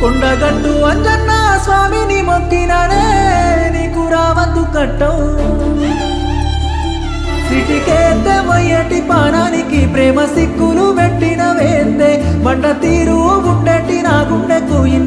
కొండగట్టు అంజన్న స్వామిని మొక్కిననే నీకు రావద్దు కట్టవు సిటికేతే మొయ్యటి పానానికి ప్రేమ సిక్కులు పెట్టిన వేస్తే వంట తీరు ఉండటి నా గుండెకు ఇన్